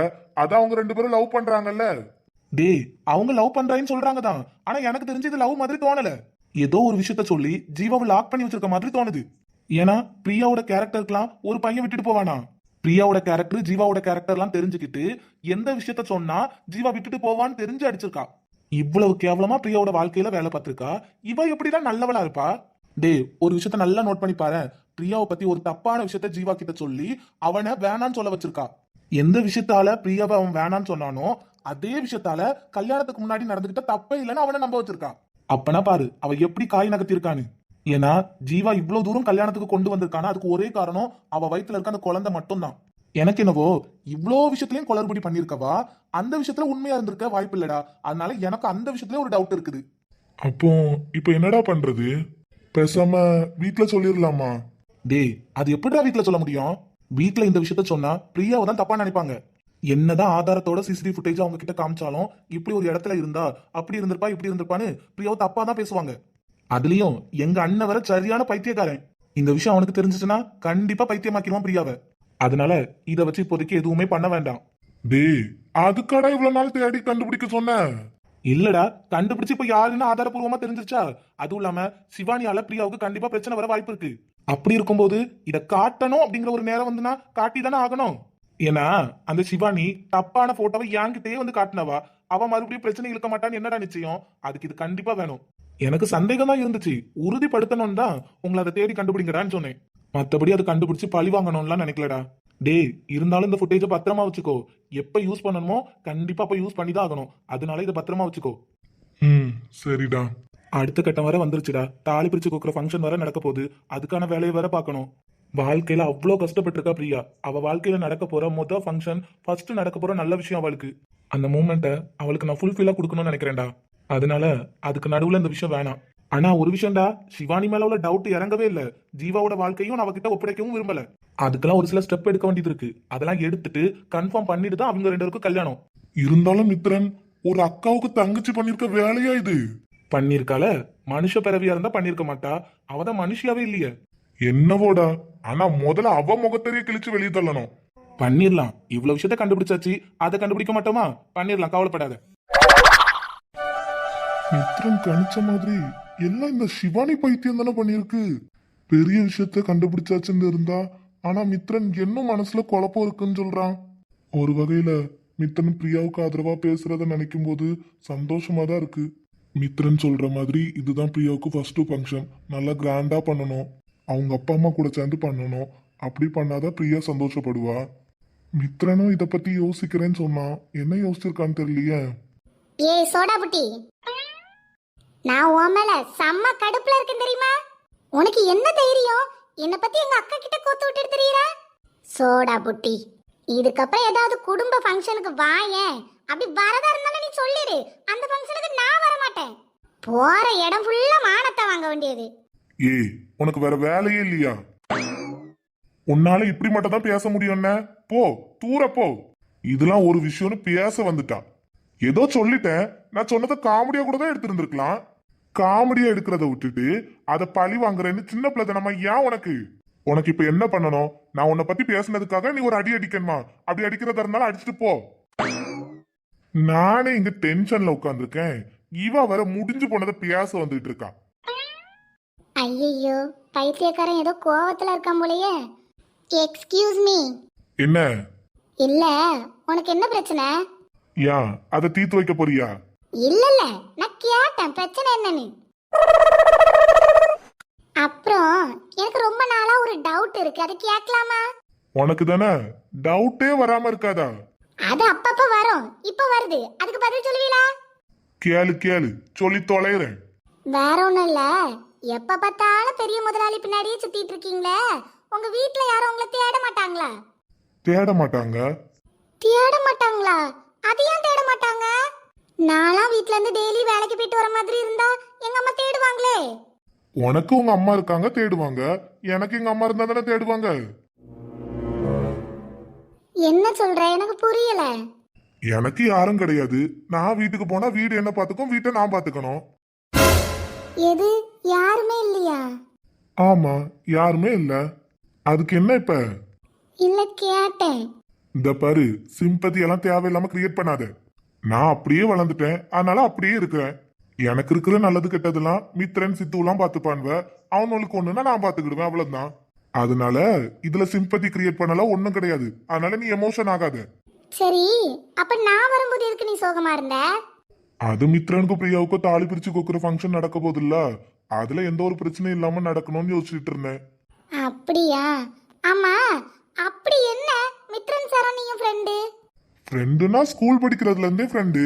அதான் அவங்க ரெண்டு பேரும் லவ் பண்றாங்கல்ல. டேய் அவங்க லவ் பண்றாங்கன்னு சொல்றாங்க தான். ஆனா எனக்கு தெரிஞ்சு இது லவ் மாதிரி தோணல. ஏதோ ஒரு விஷயத்த சொல்லி ஜீவாவை லாக் பண்ணி வச்சிருக்க மாதிரி தோணுது. ஏன்னா பிரியாவோட கேரக்டருக்குலாம் ஒரு பையன் விட்டுட்டு போவானா? பிரியாவோட கேரக்டர் ஜீவாவோட கேரக்டர்லாம் தெரிஞ்சுக்கிட்டு எந்த விஷயத்த சொன்னா ஜீவா விட்டுட்டு போவான்னு தெரிஞ்சு அடிச்சிருக்கா. இவ்வளவு கேவலமா பிரியாவோட வாழ்க்கையில வேலை பார்த்திருக்கா. இவ எப்படிலாம் நல்லவளா இருப்பா? டே ஒரு விஷயத்த நல்லா நோட் பண்ணி பாரு பிரியாவை பத்தி ஒரு தப்பான விஷயத்த ஜீவா கிட்ட சொல்லி அவனை வேணான்னு சொல்ல வச்சிருக்கா. எந்த விஷயத்தால பிரியாவை அவன் வேணான்னு சொன்னானோ அதே விஷயத்தால கல்யாணத்துக்கு முன்னாடி நடந்துகிட்ட தப்பே இல்லைன்னு அவனை நம்ப வச்சிருக்கா. அப்பனா பாரு அவ எப்படி காய் நகர்த்திருக்கான்னு ஏன்னா ஜீவா இவ்வளவு தூரம் கல்யாணத்துக்கு கொண்டு வந்திருக்கானா அதுக்கு ஒரே காரணம் அவ வயிற்றுல இருக்க அந்த குழந்தை மட்டும்தான். எனக்கு என்னவோ இவ்வளோ விஷயத்துலயும் குளறுபடி பண்ணிருக்கவா அந்த விஷயத்துல உண்மையா இருந்திருக்க வாய்ப்பு இல்லடா. அதனால எனக்கு அந்த விஷயத்துல ஒரு டவுட் இருக்குது. அப்போ இப்போ என்னடா பண்றது? பேசாம வீட்டுல சொல்லிடலாமா டேய் அது எப்படிடா வீட்ல சொல்ல முடியும்? வீட்ல இந்த விஷயத்த சொன்னா பிரியாவை தான் தப்பா நினைப்பாங்க. என்னதான் ஆதாரத்தோட சிசிடிவி ஃபுட்டேஜ் அவங்க கிட்ட காமிச்சாலும் இப்படி ஒரு இடத்துல இருந்தா அப்படி இருந்திருப்பா இப்படி இருந்திருப்பான்னு பிரியாவை தப்பா தான் பேசுவாங்க. அதுலயும் எங்க அண்ணன் வர சரியான பைத்தியக்காரன். இந்த விஷயம் அவனுக்கு தெரிஞ்சிச்சுன்னா கண்டிப்பா பைத்தியமாக்கிடுவான் பிரியாவை. அதனால இத வச்சு இப்போதைக்கு எதுவுமே பண்ண வேண்டாம். டேய் அதுக்காடா இவ்வளவு நாள் தேடி கண்டுபிடிக்க சொன்ன? இல்லடா கண்டுபிடிச்சு இப்ப யாருன்னு ஆதாரப்பூர்வமா தெரிஞ்சிருச்சா? அதுவும் இல்லாம சிவானியால பிரியாவுக்கு கண்டிப்பா பிரச்சனை வர வாய்ப்பு இருக்கு. அப்படி இருக்கும்போது இதை காட்டணும் அப்படிங்கிற ஒரு நேரம் வந்துனா காட்டி தானே ஆகணும். ஏன்னா அந்த சிவானி தப்பான போட்டோவை என்கிட்டயே வந்து காட்டினவா? அவ மறுபடியும் பிரச்சனை இழுக்க மாட்டான்னு என்னடா நிச்சயம்? அதுக்கு இது கண்டிப்பா வேணும். எனக்கு சந்தேகம் தான் இருந்துச்சு. உறுதிப்படுத்தணும் தான் உங்களை அதை தேடி கண்டுபிடிங்கடான்னு சொன்னேன். மற்றபடி அதை கண்டுபிடிச்சு பழி வாங்கணும்லாம் நினைக்கலடா. டேய் இருந்தாலும் இந்த ஃபுட்டேஜை பத்திரமா வச்சுக்கோ. எப்ப யூஸ் பண்ணணுமோ கண்டிப்பா அப்ப யூஸ் பண்ணி தான் ஆகணும். அதனால இதை பத்திரமா வச்சுக்கோ. ம் சரிடா. அடுத்த கட்டம் வர வந்துருச்சுடா. தாலி பிரிச்சு கொடுக்குற ஃபங்க்ஷன் வர நடக்க போகுது. அதுக்கான வேலையை வர பார்க்கணும். வாழ்க்கையில அவ்வளோ கஷ்டப்பட்டிருக்கா பிரியா. அவ வாழ்க்கையில நடக்க போற மொத்த ஃபங்க்ஷன் ஃபர்ஸ்ட் நடக்க போற நல்ல விஷயம் அவளுக்கு. அந்த மூமெண்ட்டை அவளுக்கு நான் ஃபுல்ஃபில்லா கொடுக்கணும்னு நினைக்கிறேன்டா. அதனால அதுக்கு நடுவுல இந்த விஷயம் வேணாம். ஆனா ஒரு விஷயம்டா சிவானி மேல உள்ள டவுட் இறங்கவே இல்ல. ஜீவாவோட வாழ்க்கையும் நான் அவகிட்ட ஒப்படைக்கவும் விரும்பல. அதுக்கெல்லாம் ஒரு சில ஸ்டெப் எடுக்க வேண்டியது இருக்கு. அதெல்லாம் எடுத்துட்டு கன்ஃபார்ம் பண்ணிட்டு தான் அவங்க ரெண்டு பேருக்கும் கல்யாணம். இருந்தாலும் மித்ரன் ஒரு அக்காவுக்கு தங்கச்சி பண்ணிருக்க வேலையா இது? பண்ணிருக்கால மனுஷ பிறவியா இருந்தா பண்ணிருக்க மாட்டா. அவதான் மனுஷியாவே இல்லையே. என்னவோடா? ஆனா முதல்ல அவ முகத்தறிய கிழிச்சு வெளியே தள்ளணும். பண்ணிடலாம் இவ்வளவு விஷயத்த கண்டுபிடிச்சாச்சு. அதை கண்டுபிடிக்க மாட்டோமா? பண்ணிடலாம் கவலைப்படாத. மித்ரன் கணிச்ச மாதிரி எல்லாம் இந்த சிவானி பைத்தியம் தானே பண்ணிருக்கு பெரிய விஷயத்த கண்டுபிடிச்சாச்சுன்னு இருந்தா ஆனா மித்ரன் என்ன மனசுல குழப்பம் இருக்குன்னு சொல்றான்? ஒரு வகையில மித்ரன் பிரியாவுக்கு ஆதரவா பேசுறத நினைக்கும் போது சந்தோஷமா தான் இருக்கு. மித்ரன் சொல்ற மாதிரி இதுதான் பிரியாவுக்கு ஃபர்ஸ்ட் ஃபங்க்ஷன் நல்லா கிராண்டா பண்ணணும். அவங்க அப்பா அம்மா கூட சேர்ந்து பண்ணணும். அப்படி பண்ணாதான் பிரியா சந்தோஷப்படுவா. மித்ரனும் இத பத்தி யோசிக்கிறேன்னு சொன்னான். என்ன யோசிச்சிருக்கான்னு தெரியலையே. ஏய் சோடா புட்டி. நான் உன் மேல செம்ம கடுப்புல இருக்கேன் தெரியுமா? உனக்கு என்ன தைரியம்? என்ன பத்தி எங்க அக்கா கிட்ட கோத்து விட்டுட்டு தெரியுற? சோடா புட்டி. இதுக்கப்புறம் ஏதாவது குடும்ப ஃபங்க்ஷனுக்கு வாயேன் அப்படி வரதா இருந்தாலும் நீ சொல்லிடு அந்த ஃபங்க்ஷனுக்கு நான் வர மாட்டேன் போற இடம் ஃபுல்லா மானத்தை வாங்க வேண்டியது. ஏய் உனக்கு வேற வேலையே இல்லையா? உன்னால இப்படி மட்டும் தான் பேச முடியும்ன போ தூர போ. இதெல்லாம் ஒரு விஷயம்னு பேச வந்துட்டா. ஏதோ சொல்லிட்டேன். நான் சொன்னதை காமெடியா கூட தான் எடுத்திருந்திருக்கலாம். காமெடியா எடுக்கிறத விட்டுட்டு அதை பழி வாங்குறேன்னு சின்ன பிள்ளைத்தனமா நம்ம ஏன் உனக்கு? உனக்கு இப்ப என்ன பண்ணணும்? நான் உன்னை பத்தி பேசுனதுக்காக நீ ஒரு அடி அடிக்கணுமா? அப்படி அடிக்கிறதா இருந்தாலும் அடிச்சுட்டு போ. நானே இங்க டென்ஷன்ல உட்காந்துருக்கேன் இவ வர முடிஞ்சு போனதை பேச வந்துட்டு இருக்கா. ஐயையோ பைத்தியக்காரன் ஏதோ கோவத்துல இருக்கான் போலயே. எக்ஸ்கியூஸ் மீ என்ன? இல்ல உனக்கு என்ன பிரச்சனை? ஏன் அதை தீர்த்து வைக்க போறியா? இல்ல இல்ல நான் கேட்டேன் பிரச்சனை என்னன்னு. அப்புறம் எனக்கு ரொம்ப நாளா ஒரு டவுட் இருக்கு. அதை கேட்கலாமா? உனக்கு தானே? டவுட்டே வராம இருக்காதா? அது அப்பப்ப வரும். இப்ப வருது. அதுக்கு பதில் சொல்லுவீங்களா கேளு கேளு. சொல்லி தொலைறேன். வேற ஒண்ணும் இல்ல. எப்ப பார்த்தாலும் பெரிய முதலாளி பின்னாடியே சுத்திட்டு இருக்கீங்களே. உங்க வீட்ல யாரும் உங்களை தேட மாட்டாங்களா? தேட மாட்டாங்க. தேட மாட்டாங்களா? அது ஏன் தேட மாட்டாங்க? நான்லாம் வீட்ல இருந்து டெய்லி வேலைக்கு போயிட்டு வர மாதிரி இருந்தா எங்க அம்மா தேடுவாங்களே. உனக்கு உங்க அம்மா இருக்காங்க தேடுவாங்க. எனக்கு எங்க அம்மா இருந்தா தானே தேடுவாங்க? என்ன சொல்ற? எனக்கு புரியல. எனக்கு யாரும் கிடையாது. நான் வீட்டுக்கு போனா வீடு என்ன பாத்துக்கும் வீட்டை நான் பாத்துக்கணும். எது? யாருமே இல்லையா? ஆமா யாருமே இல்ல. அதுக்கு என்ன இப்ப? இல்ல கேட்டேன். இந்த பாரு சிம்பத்தி எல்லாம் தேவையில்லாம கிரியேட் பண்ணாத. நான் அப்படியே வளர்ந்துட்டேன். அதனால அப்படியே இருக்கிறேன். எனக்கு இருக்கிற நல்லது கெட்டதெல்லாம் மித்ரன் சித்துலாம் பார்த்துப்பான்வ அவனுக்கு ஒண்ணுன்னா நான் பாத்துக்கிடுவேன் அவ்வளவுதான். அதனால இதுல சிம்பத்தி கிரியேட் பண்ணலாம் ஒண்ணும் கிடையாது. அதனால நீ எமோஷன் ஆகாத. சரி அப்ப நான் வரும்போது எதுக்கு நீ சோகமா இருந்த? அது மித்ரனுக்கும் பிரியாவுக்கும் தாலி பிரிச்சு கொக்குற ஃபங்க்ஷன் நடக்க போதில்ல அதுல எந்த ஒரு பிரச்சனையும் இல்லாம நடக்கணும்னு யோசிச்சுட்டு இருந்தேன். அப்படியா? ஆமா அப்படி என்ன? மித்ரன் சாரா நீயும் ஃப்ரெண்டு ஃப்ரெண்டுனா ஸ்கூல் படிக்கிறதுல இருந்தே ஃப்ரெண்டு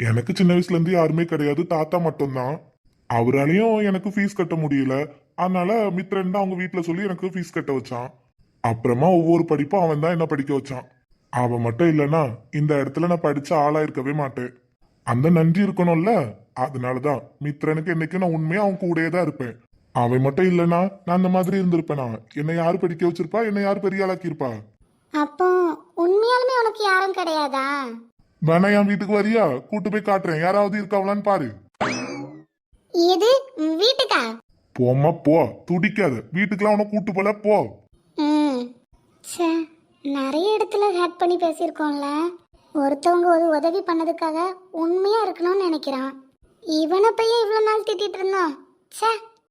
எனக்கு சின்ன வயசுல இருந்து யாருமே கிடையாது தாத்தா மட்டும்தான். அவராலையும் எனக்கு ஃபீஸ் கட்ட முடியல. அதனால மித்ரன் தான் அவங்க வீட்ல சொல்லி எனக்கு ஃபீஸ் கட்ட வச்சான். அப்புறமா ஒவ்வொரு படிப்பும் அவன் தான் என்ன படிக்க வச்சான். அவன் மட்டும் இல்லைன்னா இந்த இடத்துல நான் படிச்ச ஆளா இருக்கவே மாட்டேன். அந்த நன்றி இருக்கணும்ல? அதனாலதான் மித்ரனுக்கு என்னைக்கும் நான் உண்மையா அவன் கூடயே தான் இருப்பேன். அவன் மட்டும் இல்லைன்னா நான் அந்த மாதிரி இருந்திருப்பேனா? என்னை யாரு படிக்க வச்சிருப்பா? என்னை யாரு பெரிய ஆளாக்கியிருப்பா? அப்போ உண்மையாலுமே உனக்கு யாரும் கிடையாதா? வேணா என் வீட்டுக்கு வரியா? கூட்டு போய் காட்டுறேன். யாராவது இருக்காவலான்னு பாரு. இது வீட்டுக்கா? போம்மா போ. துடிக்காத. வீட்டுக்கெல்லாம் உன கூட்டு போல போ. ம். ச்சே நிறைய இடத்துல ஹேக் பண்ணி பேசியிருக்கோம்ல. ஒருத்தவங்க ஒரு உதவி பண்ணதுக்காக உண்மையா இருக்கணும்னு நினைக்கிறான். இவனை பையன் இவ்வளோ நாள் திட்டிட்டு இருந்தோம். ச்சே.